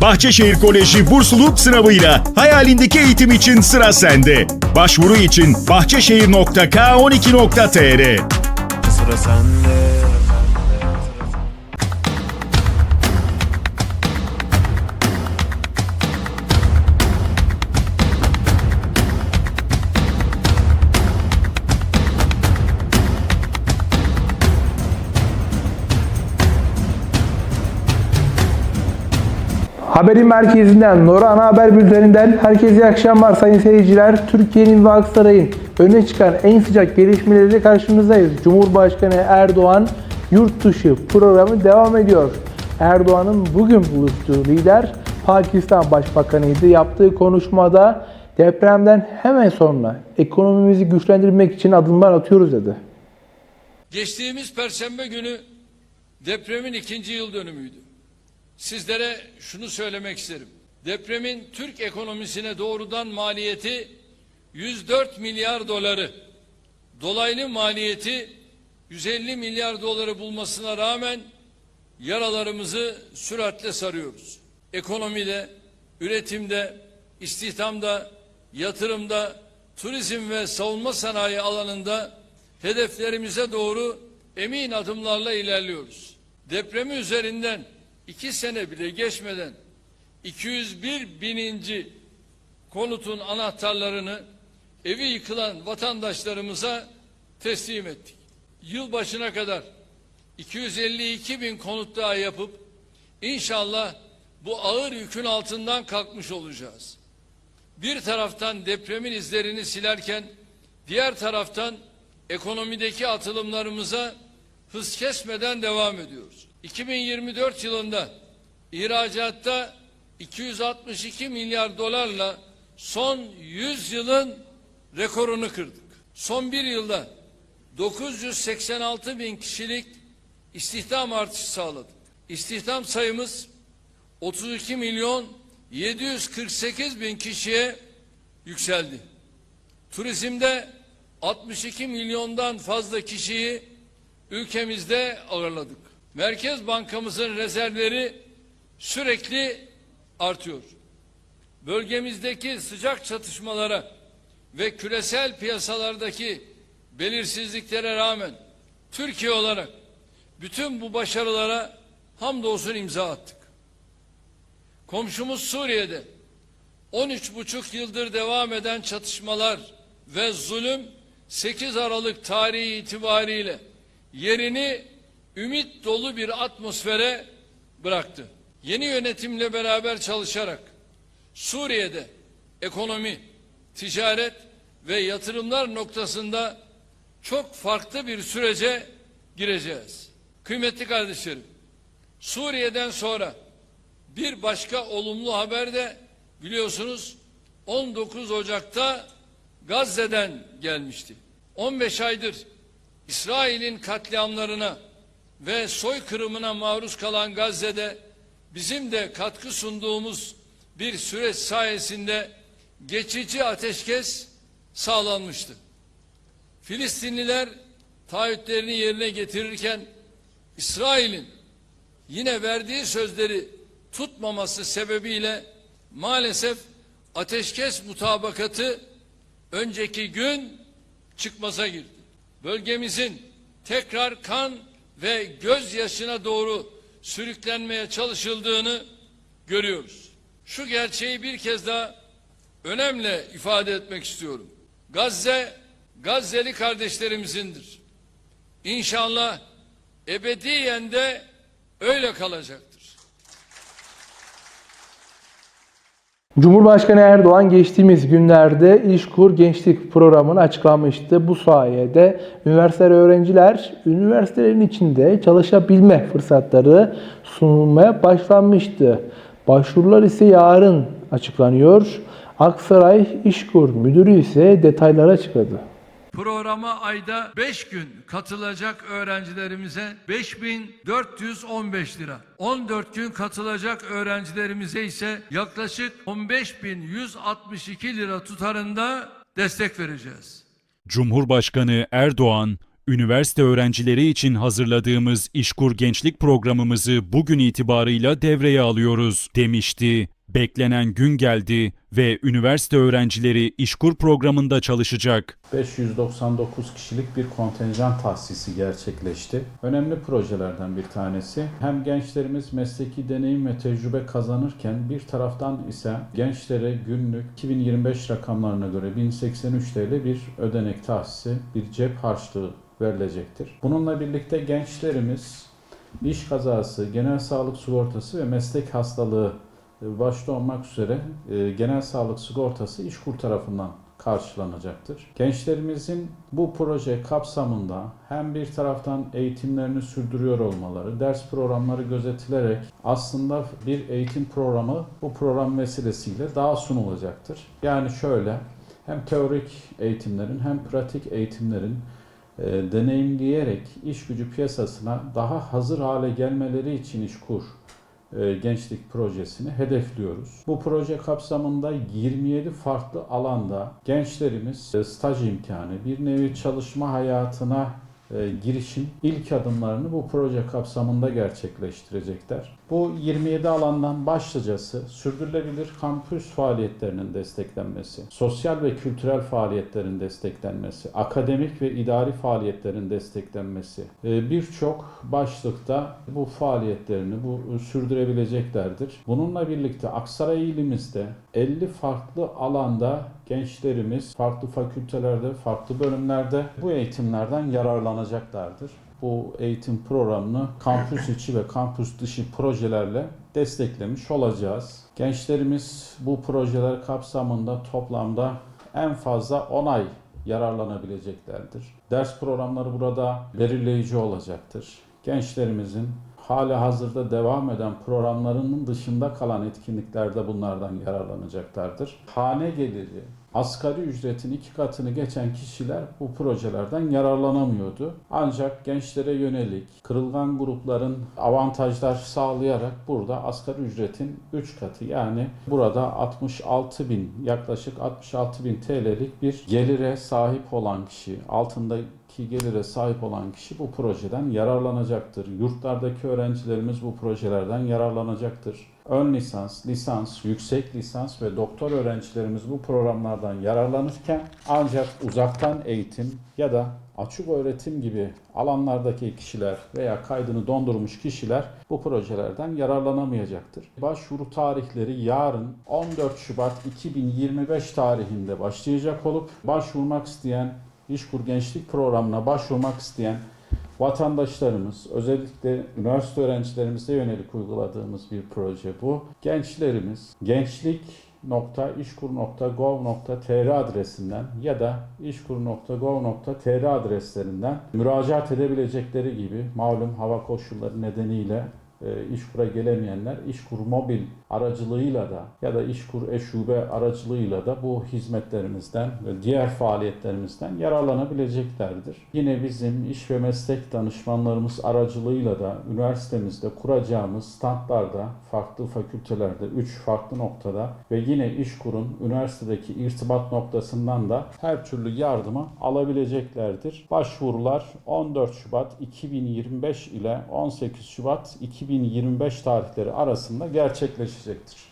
Bahçeşehir Koleji bursluluk sınavıyla hayalindeki eğitim için sıra sende. Başvuru için bahçeşehir.k12.tr Sıra sende. Haberin merkezinden Nora Ana Haber Bülteninden herkese iyi akşamlar sayın seyirciler. Türkiye'nin ve Aksaray'ın öne çıkan en sıcak gelişmeleriyle karşınızdayız. Cumhurbaşkanı Erdoğan yurt dışı programı devam ediyor. Erdoğan'ın bugün buluştuğu lider Pakistan Başbakanı'ydı. Yaptığı konuşmada depremden hemen sonra ekonomimizi güçlendirmek için adımlar atıyoruz dedi. Geçtiğimiz Perşembe günü depremin ikinci yıl dönümüydü. Sizlere şunu söylemek isterim. Depremin Türk ekonomisine doğrudan maliyeti 104 milyar doları, dolaylı maliyeti 150 milyar doları bulmasına rağmen yaralarımızı süratle sarıyoruz. Ekonomide, üretimde, istihdamda, yatırımda, turizm ve savunma sanayi alanında hedeflerimize doğru emin adımlarla ilerliyoruz. Depremi üzerinden iki sene bile geçmeden 201 bininci konutun anahtarlarını evi yıkılan vatandaşlarımıza teslim ettik. Yıl başına kadar 252 bin konut daha yapıp inşallah bu ağır yükün altından kalkmış olacağız. Bir taraftan depremin izlerini silerken diğer taraftan ekonomideki atılımlarımıza hız kesmeden devam ediyoruz. 2024 yılında ihracatta 262 milyar dolarla son 100 yılın rekorunu kırdık. Son bir yılda 986 bin kişilik istihdam artışı sağladık. İstihdam sayımız 32 milyon 748 bin kişiye yükseldi. Turizmde 62 milyondan fazla kişiyi ülkemizde ağırladık. Merkez Bankamızın rezervleri sürekli artıyor. Bölgemizdeki sıcak çatışmalara ve küresel piyasalardaki belirsizliklere rağmen Türkiye olarak bütün bu başarılara hamdolsun imza attık. Komşumuz Suriye'de 13,5 yıldır devam eden çatışmalar ve zulüm 8 Aralık tarihi itibariyle yerini ümit dolu bir atmosfere bıraktı. Yeni yönetimle beraber çalışarak Suriye'de ekonomi, ticaret ve yatırımlar noktasında çok farklı bir sürece gireceğiz. Kıymetli kardeşlerim, Suriye'den sonra bir başka olumlu haber de biliyorsunuz 19 Ocak'ta Gazze'den gelmişti. 15 aydır İsrail'in katliamlarına ve soykırımına maruz kalan Gazze'de bizim de katkı sunduğumuz bir süreç sayesinde geçici ateşkes sağlanmıştı. Filistinliler taahhütlerini yerine getirirken İsrail'in yine verdiği sözleri tutmaması sebebiyle maalesef ateşkes mutabakatı önceki gün çıkmaza girdi. Bölgemizin tekrar kan ve gözyaşına doğru sürüklenmeye çalışıldığını görüyoruz. Şu gerçeği bir kez daha önemli ifade etmek istiyorum. Gazze, Gazze'li kardeşlerimizindir. İnşallah ebediyen de öyle kalacaktır. Cumhurbaşkanı Erdoğan geçtiğimiz günlerde İşkur Gençlik Programı'nı açıklamıştı. Bu sayede üniversite öğrenciler üniversitelerin içinde çalışabilme fırsatları sunulmaya başlanmıştı. Başvurular ise yarın açıklanıyor. Aksaray İşkur Müdürü ise detayları açıkladı. Programa ayda 5 gün katılacak öğrencilerimize 5415 lira. 14 gün katılacak öğrencilerimize ise yaklaşık 15162 lira tutarında destek vereceğiz. Cumhurbaşkanı Erdoğan, Üniversite öğrencileri için hazırladığımız İşkur Gençlik programımızı bugün itibarıyla devreye alıyoruz demişti. Beklenen gün geldi ve üniversite öğrencileri İşkur programında çalışacak. 599 kişilik bir kontenjan tahsisi gerçekleşti. Önemli projelerden bir tanesi. Hem gençlerimiz mesleki deneyim ve tecrübe kazanırken bir taraftan ise gençlere günlük 2025 rakamlarına göre 1083 TL bir ödenek tahsisi, bir cep harçlığı verilecektir. Bununla birlikte gençlerimiz iş kazası, genel sağlık sigortası ve meslek hastalığı başta olmak üzere e, genel sağlık sigortası İşkur tarafından karşılanacaktır. Gençlerimizin bu proje kapsamında hem bir taraftan eğitimlerini sürdürüyor olmaları, ders programları gözetilerek aslında bir eğitim programı bu program vesilesiyle daha sunulacaktır. Yani şöyle hem teorik eğitimlerin hem pratik eğitimlerin e, deneyimleyerek iş gücü piyasasına daha hazır hale gelmeleri için İşkur e, gençlik projesini hedefliyoruz. Bu proje kapsamında 27 farklı alanda gençlerimiz e, staj imkanı, bir nevi çalışma hayatına e, girişim ilk adımlarını bu proje kapsamında gerçekleştirecekler. Bu 27 alandan başlıcası sürdürülebilir kampüs faaliyetlerinin desteklenmesi, sosyal ve kültürel faaliyetlerin desteklenmesi, akademik ve idari faaliyetlerin desteklenmesi e, birçok başlıkta bu faaliyetlerini bu sürdürebileceklerdir. Bununla birlikte Aksaray ilimizde 50 farklı alanda gençlerimiz farklı fakültelerde, farklı bölümlerde bu eğitimlerden yararlanacaklardır. Bu eğitim programını kampüs içi ve kampüs dışı projelerle desteklemiş olacağız. Gençlerimiz bu projeler kapsamında toplamda en fazla 10 ay yararlanabileceklerdir. Ders programları burada belirleyici olacaktır. Gençlerimizin hala hazırda devam eden programlarının dışında kalan etkinliklerde bunlardan yararlanacaklardır. Hane geliri, asgari ücretin iki katını geçen kişiler bu projelerden yararlanamıyordu. Ancak gençlere yönelik kırılgan grupların avantajlar sağlayarak burada asgari ücretin 3 katı yani burada 66 bin yaklaşık 66 bin TL'lik bir gelire sahip olan kişi altındaki gelire sahip olan kişi bu projeden yararlanacaktır. Yurtlardaki öğrencilerimiz bu projelerden yararlanacaktır. Ön lisans, lisans, yüksek lisans ve doktor öğrencilerimiz bu programlardan yararlanırken ancak uzaktan eğitim ya da açık öğretim gibi alanlardaki kişiler veya kaydını dondurmuş kişiler bu projelerden yararlanamayacaktır. Başvuru tarihleri yarın 14 Şubat 2025 tarihinde başlayacak olup başvurmak isteyen İşkur Gençlik Programı'na başvurmak isteyen vatandaşlarımız, özellikle üniversite öğrencilerimize yönelik uyguladığımız bir proje bu. Gençlerimiz gençlik.işkur.gov.tr adresinden ya da işkur.gov.tr adreslerinden müracaat edebilecekleri gibi malum hava koşulları nedeniyle e, İşkur'a gelemeyenler İşkur mobil aracılığıyla da ya da İşkur eşube aracılığıyla da bu hizmetlerimizden ve diğer faaliyetlerimizden yararlanabileceklerdir. Yine bizim iş ve meslek danışmanlarımız aracılığıyla da üniversitemizde kuracağımız standlarda farklı fakültelerde 3 farklı noktada ve yine İşkur'un üniversitedeki irtibat noktasından da her türlü yardımı alabileceklerdir. Başvurular 14 Şubat 2025 ile 18 Şubat 2025 tarihleri arasında gerçekleşecektir.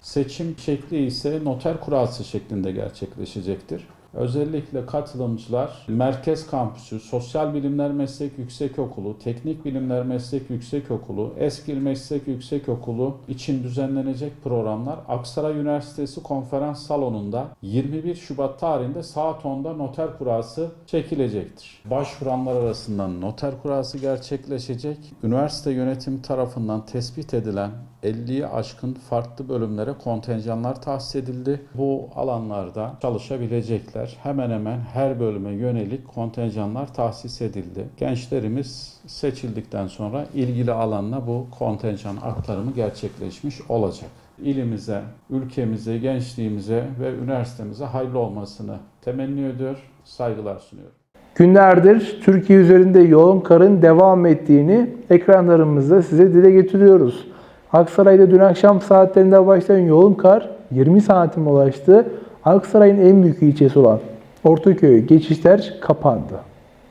Seçim şekli ise noter kurası şeklinde gerçekleşecektir. Özellikle katılımcılar Merkez Kampüsü, Sosyal Bilimler Meslek Yüksekokulu, Teknik Bilimler Meslek Yüksekokulu, Eskil Meslek Yüksekokulu için düzenlenecek programlar Aksaray Üniversitesi Konferans Salonu'nda 21 Şubat tarihinde saat 10'da noter kurası çekilecektir. Başvuranlar arasından noter kurası gerçekleşecek. Üniversite yönetimi tarafından tespit edilen 50'yi aşkın farklı bölümlere kontenjanlar tahsis edildi. Bu alanlarda çalışabilecekler. Hemen hemen her bölüme yönelik kontenjanlar tahsis edildi. Gençlerimiz seçildikten sonra ilgili alanla bu kontenjan aktarımı gerçekleşmiş olacak. İlimize, ülkemize, gençliğimize ve üniversitemize hayırlı olmasını temenni ediyor, saygılar sunuyorum. Günlerdir Türkiye üzerinde yoğun karın devam ettiğini ekranlarımızda size dile getiriyoruz. Aksaray'da dün akşam saatlerinde başlayan yoğun kar 20 santim ulaştı. Aksaray'ın en büyük ilçesi olan Ortaköy geçişler kapandı.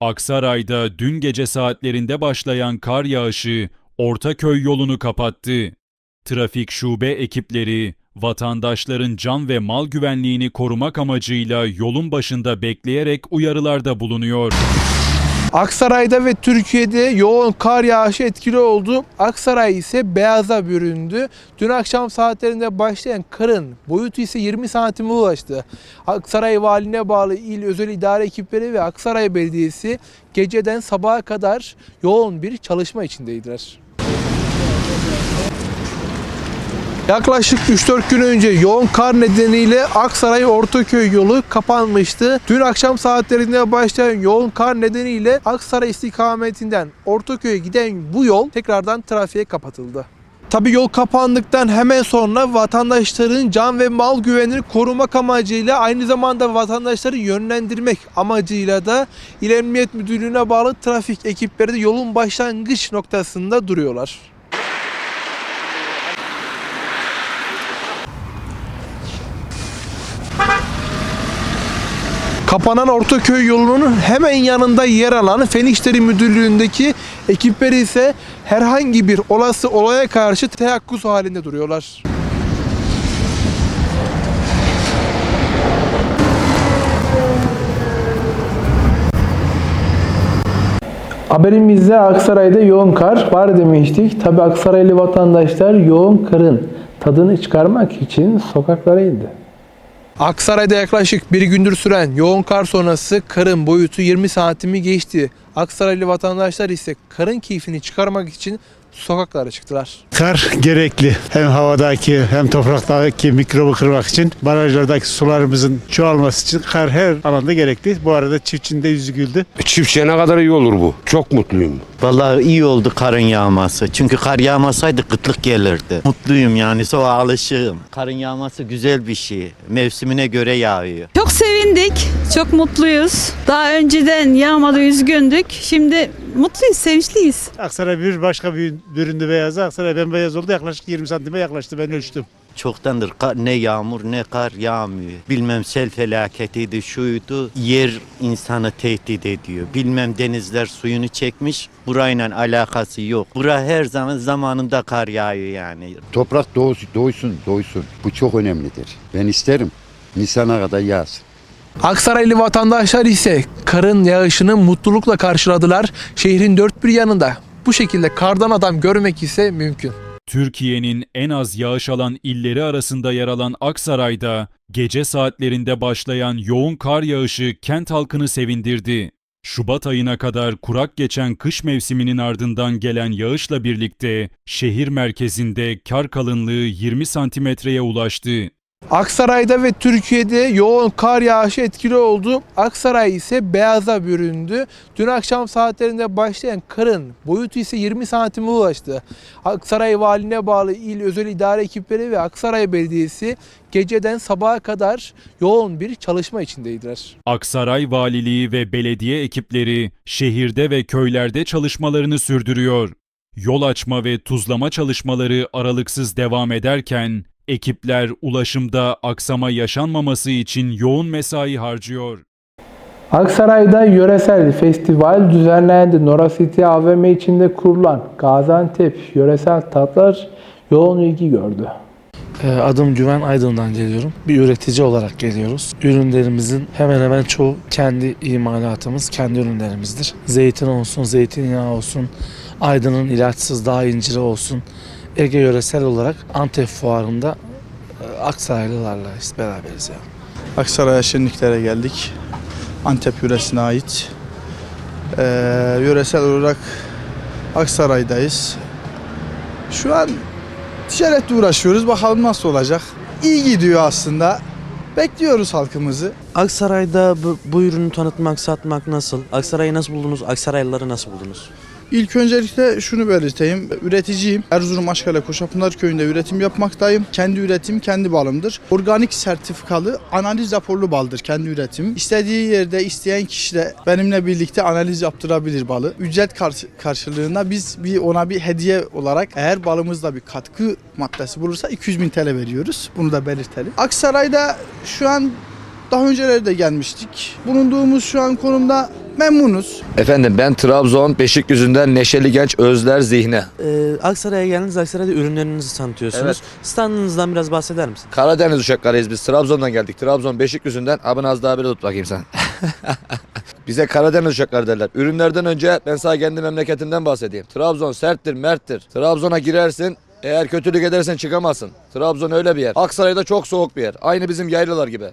Aksaray'da dün gece saatlerinde başlayan kar yağışı Ortaköy yolunu kapattı. Trafik şube ekipleri vatandaşların can ve mal güvenliğini korumak amacıyla yolun başında bekleyerek uyarılarda bulunuyor. Aksaray'da ve Türkiye'de yoğun kar yağışı etkili oldu. Aksaray ise beyaza büründü. Dün akşam saatlerinde başlayan karın boyutu ise 20 santime ulaştı. Aksaray Valiliğine bağlı il özel idare ekipleri ve Aksaray Belediyesi geceden sabaha kadar yoğun bir çalışma içindeydiler. Yaklaşık 3-4 gün önce yoğun kar nedeniyle Aksaray Ortaköy yolu kapanmıştı. Dün akşam saatlerinde başlayan yoğun kar nedeniyle Aksaray istikametinden Ortaköy'e giden bu yol tekrardan trafiğe kapatıldı. Tabi yol kapandıktan hemen sonra vatandaşların can ve mal güvenini korumak amacıyla aynı zamanda vatandaşları yönlendirmek amacıyla da İl Emniyet Müdürlüğü'ne bağlı trafik ekipleri de yolun başlangıç noktasında duruyorlar. Kapanan Ortaköy yolunun hemen yanında yer alan Fen İşleri Müdürlüğü'ndeki ekipler ise herhangi bir olası olaya karşı teyakkuz halinde duruyorlar. Haberimizde Aksaray'da yoğun kar var demiştik. Tabi Aksaraylı vatandaşlar yoğun karın tadını çıkarmak için sokaklara indi. Aksaray'da yaklaşık bir gündür süren yoğun kar sonrası karın boyutu 20 santimi geçti. Aksaraylı vatandaşlar ise karın keyfini çıkarmak için sokaklara çıktılar. Kar gerekli. Hem havadaki hem topraktaki mikrobu kırmak için barajlardaki sularımızın çoğalması için kar her alanda gerekli. Bu arada çiftçinin de yüzü güldü. Çiftçiye ne kadar iyi olur bu. Çok mutluyum. Vallahi iyi oldu karın yağması. Çünkü kar yağmasaydı kıtlık gelirdi. Mutluyum yani soğuğa alışığım. Karın yağması güzel bir şey. Mevsimine göre yağıyor. Çok sevindik, çok mutluyuz. Daha önceden yağmadı, üzgündük. Şimdi mutluyuz, sevinçliyiz. Aksaray bir başka bir büründü beyaza. Aksaray bembeyaz oldu. Yaklaşık 20 santime yaklaştı. Ben ölçtüm. Çoktandır ne yağmur ne kar yağmıyor. Bilmem sel felaketiydi, şuydu. Yer insanı tehdit ediyor. Bilmem denizler suyunu çekmiş. Burayla alakası yok. Bura her zaman zamanında kar yağıyor yani. Toprak doğusu, doysun, doysun. Bu çok önemlidir. Ben isterim. Nisan'a kadar yağsın. Aksaraylı vatandaşlar ise karın yağışını mutlulukla karşıladılar. Şehrin dört bir yanında bu şekilde kardan adam görmek ise mümkün. Türkiye'nin en az yağış alan illeri arasında yer alan Aksaray'da gece saatlerinde başlayan yoğun kar yağışı kent halkını sevindirdi. Şubat ayına kadar kurak geçen kış mevsiminin ardından gelen yağışla birlikte şehir merkezinde kar kalınlığı 20 santimetreye ulaştı. Aksaray'da ve Türkiye'de yoğun kar yağışı etkili oldu. Aksaray ise beyaza büründü. Dün akşam saatlerinde başlayan karın boyutu ise 20 santime ulaştı. Aksaray Valiliğine bağlı il özel idare ekipleri ve Aksaray Belediyesi geceden sabaha kadar yoğun bir çalışma içindeydiler. Aksaray Valiliği ve belediye ekipleri şehirde ve köylerde çalışmalarını sürdürüyor. Yol açma ve tuzlama çalışmaları aralıksız devam ederken ekipler ulaşımda aksama yaşanmaması için yoğun mesai harcıyor. Aksaray'da yöresel festival düzenlendi. Nora City AVM içinde kurulan Gaziantep yöresel tatlar yoğun ilgi gördü. Ee, Adım Güven Aydın'dan geliyorum. Bir üretici olarak geliyoruz. Ürünlerimizin hemen hemen çoğu kendi imalatımız, kendi ürünlerimizdir. Zeytin olsun, zeytinyağı olsun, Aydın'ın ilaçsız dağ inciri olsun. Ege yöresel olarak Antep fuarında e, Aksaraylılarla beraberiz yani. Aksaray'a şenliklere geldik. Antep yöresine ait. Ee, yöresel olarak Aksaray'dayız. Şu an ticaretle uğraşıyoruz. Bakalım nasıl olacak. İyi gidiyor aslında. Bekliyoruz halkımızı. Aksaray'da bu, bu ürünü tanıtmak, satmak nasıl? Aksaray'ı nasıl buldunuz? Aksaraylıları nasıl buldunuz? İlk öncelikle şunu belirteyim. Üreticiyim. Erzurum Aşkale Koşapınar Köyü'nde üretim yapmaktayım. Kendi üretim, kendi balımdır. Organik sertifikalı analiz raporlu baldır kendi üretim. İstediği yerde isteyen kişi de benimle birlikte analiz yaptırabilir balı. Ücret kar- karşılığında biz bir ona bir hediye olarak eğer balımızda bir katkı maddesi bulursa 200 bin TL veriyoruz. Bunu da belirtelim. Aksaray'da şu an daha önceleri de gelmiştik. Bulunduğumuz şu an konumda Memnunuz. Efendim ben Trabzon Beşikdüzü'nden Neşeli Genç Özler Zihni. Ee, Aksaray'a geldiniz. Aksaray'da ürünlerinizi tanıtıyorsunuz. Evet. Standınızdan biraz bahseder misin? Karadeniz uşaklarıyız biz. Trabzon'dan geldik. Trabzon Beşikdüzü'nden. Abi az daha bir tut bakayım sen. Bize Karadeniz uşakları derler. Ürünlerden önce ben sana kendi memleketimden bahsedeyim. Trabzon serttir, merttir. Trabzon'a girersin, eğer kötülük edersen çıkamazsın. Trabzon öyle bir yer. Aksaray'da çok soğuk bir yer. Aynı bizim yaylalar gibi.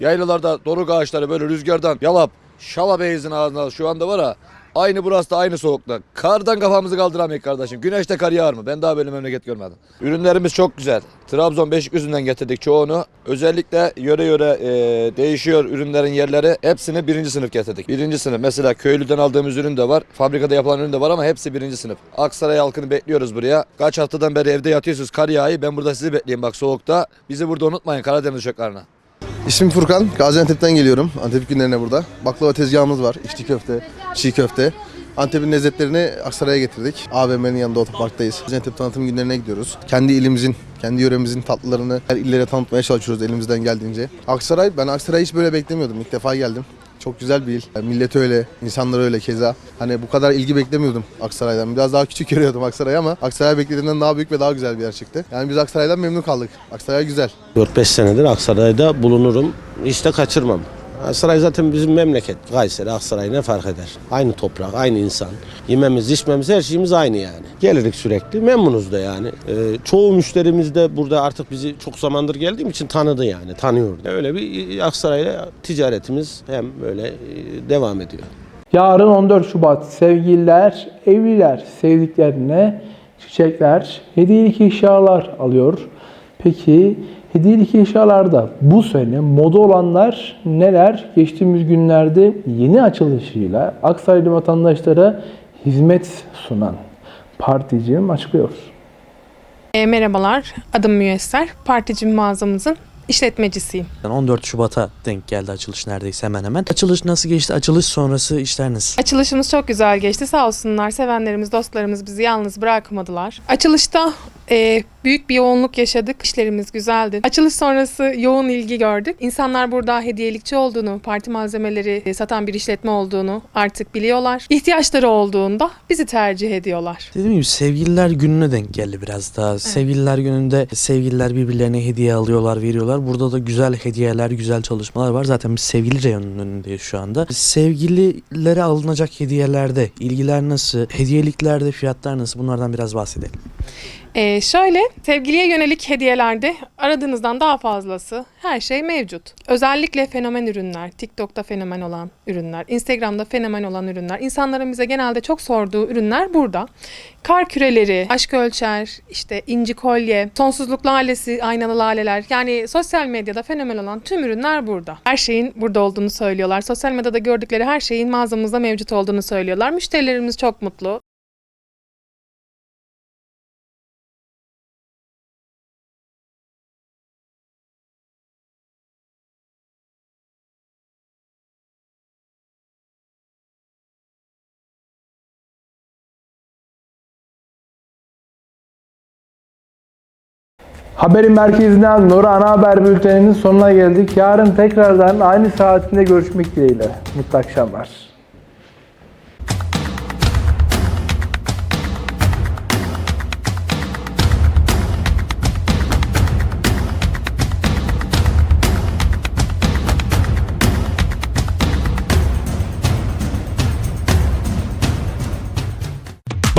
Yaylalarda doruk ağaçları böyle rüzgardan yalap, şala beyizin ağzına şu anda var ha. Aynı burası da aynı soğukta. Kardan kafamızı kaldıramayız kardeşim. Güneşte kar yağar mı? Ben daha böyle memleket görmedim. Ürünlerimiz çok güzel. Trabzon Beşikdüzü'nden getirdik çoğunu. Özellikle yöre yöre e, değişiyor ürünlerin yerleri. Hepsini birinci sınıf getirdik. Birinci sınıf. Mesela köylüden aldığımız ürün de var. Fabrikada yapılan ürün de var ama hepsi birinci sınıf. Aksaray halkını bekliyoruz buraya. Kaç haftadan beri evde yatıyorsunuz kar yağıyor. Ben burada sizi bekleyeyim bak soğukta. Bizi burada unutmayın Karadeniz uşaklarına. İsmim Furkan. Gaziantep'ten geliyorum. Antep günlerine burada. Baklava tezgahımız var. İçli köfte, çiğ köfte. Antep'in lezzetlerini Aksaray'a getirdik. AVM'nin yanında otoparktayız. Gaziantep tanıtım günlerine gidiyoruz. Kendi ilimizin, kendi yöremizin tatlılarını her illere tanıtmaya çalışıyoruz elimizden geldiğince. Aksaray, ben Aksaray'ı hiç böyle beklemiyordum. İlk defa geldim. Çok güzel bir il. Millet öyle, insanlar öyle keza. Hani bu kadar ilgi beklemiyordum Aksaray'dan. Biraz daha küçük görüyordum Aksaray'ı ama Aksaray beklediğimden daha büyük ve daha güzel bir yer çıktı. Yani biz Aksaray'dan memnun kaldık. Aksaray güzel. 4-5 senedir Aksaray'da bulunurum. Hiç de kaçırmam. Aksaray zaten bizim memleket. Kayseri, Aksaray ne fark eder? Aynı toprak, aynı insan. Yememiz, içmemiz, her şeyimiz aynı yani. Gelirik sürekli, memnunuz da yani. Ee, çoğu müşterimiz de burada artık bizi çok zamandır geldiğim için tanıdı yani, tanıyordu. Öyle bir Aksaray'la ticaretimiz hem böyle e, devam ediyor. Yarın 14 Şubat sevgililer, evliler sevdiklerine çiçekler, hediyelik eşyalar alıyor. Peki hediyelik eşyalarda bu sene moda olanlar neler? Geçtiğimiz günlerde yeni açılışıyla Aksaraylı vatandaşlara hizmet sunan particim açıklıyor. E, merhabalar, adım Müyesser. Particim mağazamızın işletmecisiyim. 14 Şubat'a denk geldi açılış neredeyse hemen hemen. Açılış nasıl geçti? Açılış sonrası işler nasıl? Açılışımız çok güzel geçti. Sağ olsunlar sevenlerimiz, dostlarımız bizi yalnız bırakmadılar. Açılışta e, büyük bir yoğunluk yaşadık. İşlerimiz güzeldi. Açılış sonrası yoğun ilgi gördük. İnsanlar burada hediyelikçi olduğunu, parti malzemeleri e, satan bir işletme olduğunu artık biliyorlar. İhtiyaçları olduğunda bizi tercih ediyorlar. Dediğim gibi sevgililer gününe denk geldi biraz daha. Sevgililer gününde sevgililer birbirlerine hediye alıyorlar, veriyorlar. Burada da güzel hediyeler, güzel çalışmalar var. Zaten biz sevgili reyonunun önündeyiz şu anda. Sevgililere alınacak hediyelerde ilgiler nasıl, hediyeliklerde fiyatlar nasıl bunlardan biraz bahsedelim. Ee, şöyle, sevgiliye yönelik hediyelerde aradığınızdan daha fazlası her şey mevcut. Özellikle fenomen ürünler, TikTok'ta fenomen olan ürünler, Instagram'da fenomen olan ürünler, insanların bize genelde çok sorduğu ürünler burada. Kar küreleri, aşk ölçer, işte inci kolye, sonsuzluk lalesi, aynalı laleler. Yani sosyal medyada fenomen olan tüm ürünler burada. Her şeyin burada olduğunu söylüyorlar. Sosyal medyada gördükleri her şeyin mağazamızda mevcut olduğunu söylüyorlar. Müşterilerimiz çok mutlu. Haberin merkezinden Nora Ana Haber Bülteni'nin sonuna geldik. Yarın tekrardan aynı saatinde görüşmek dileğiyle. Mutlu akşamlar.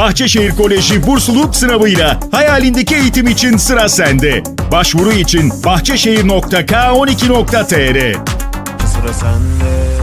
Bahçeşehir Koleji bursluluk sınavıyla hayalindeki eğitim için sıra sende. Başvuru için bahçeşehir.k12.tr Sıra sende